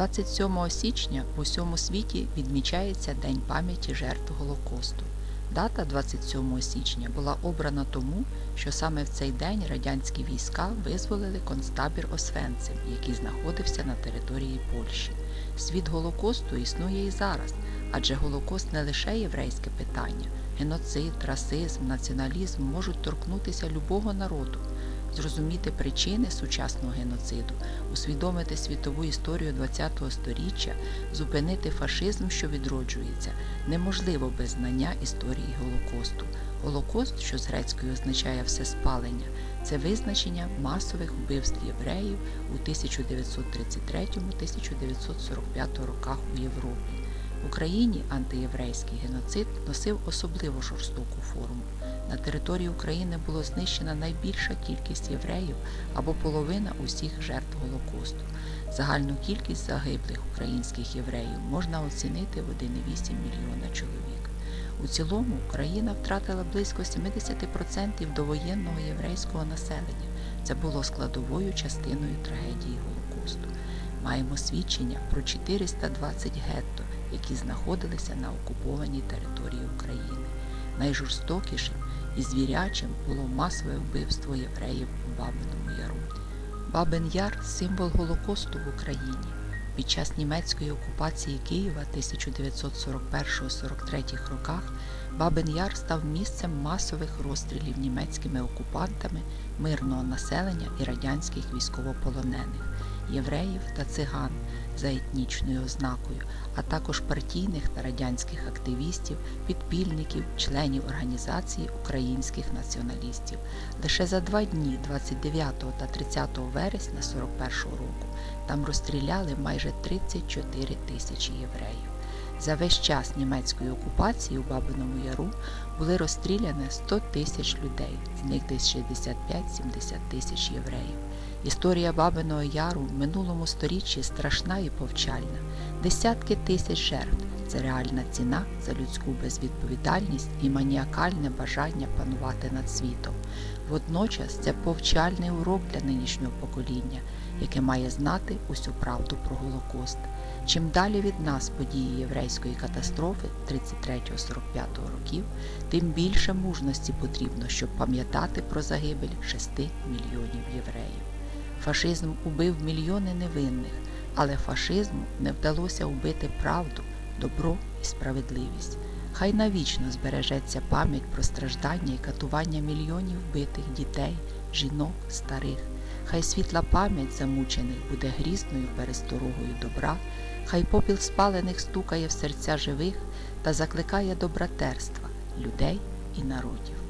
27 січня в усьому світі відмічається День пам'яті жертв Голокосту. Дата 27 січня була обрана тому, що саме в цей день радянські війська визволили концтабір Освенцим, який знаходився на території Польщі. Світ Голокосту існує і зараз, адже Голокост не лише єврейське питання. Геноцид, расизм, націоналізм можуть торкнутися любого народу. Зрозуміти причини сучасного геноциду, усвідомити світову історію ХХ століття, зупинити фашизм, що відроджується, неможливо без знання історії Голокосту. Голокост, що з грецькою означає все спалення, це визначення масових вбивств євреїв у 1933-1945 роках у Європі. В Україні антиєврейський геноцид носив особливо жорстоку форму. На території України було знищена найбільша кількість євреїв або половина усіх жертв Голокосту. Загальну кількість загиблих українських євреїв можна оцінити в 1,8 мільйона чоловік. У цілому Україна втратила близько 70% довоєнного єврейського населення. Це було складовою частиною трагедії Голокосту. Маємо свідчення про 420 гетто, які знаходилися на окупованій території України. Найжорстокішим і звірячим було масове вбивство євреїв у Бабиному Яру. Бабин Яр символ Голокосту в Україні. Під час німецької окупації Києва 1941-43 роках Бабин Яр став місцем масових розстрілів німецькими окупантами мирного населення і радянських військовополонених, євреїв та циган за етнічною ознакою, а також партійних та радянських активістів, підпільників, членів організації українських націоналістів. Лише за два дні, 29 та 30 вересня 41-го року, там розстріляли майже 34 тисячі євреїв. За весь час німецької окупації у Бабиному Яру були розстріляні 100 тисяч людей, з них десь 65-70 тисяч євреїв. Історія Бабиного Яру в минулому сторіччі страшна і повчальна. Десятки тисяч жертв це реальна ціна за людську безвідповідальність і маніакальне бажання панувати над світом. Водночас це повчальний урок для нинішнього покоління, яке має знати усю правду про Голокост. Чим далі від нас події єврейської катастрофи 33-45 років, тим більше мужності потрібно, щоб пам'ятати про загибель 6 мільйонів євреїв. Фашизм убив мільйони невинних, але фашизму не вдалося вбити правду, добро і справедливість. Хай навічно збережеться пам'ять про страждання і катування мільйонів вбитих дітей, жінок, старих. Хай світла пам'ять замучених буде грізною пересторогою добра, хай попіл спалених стукає в серця живих та закликає до братерства людей і народів.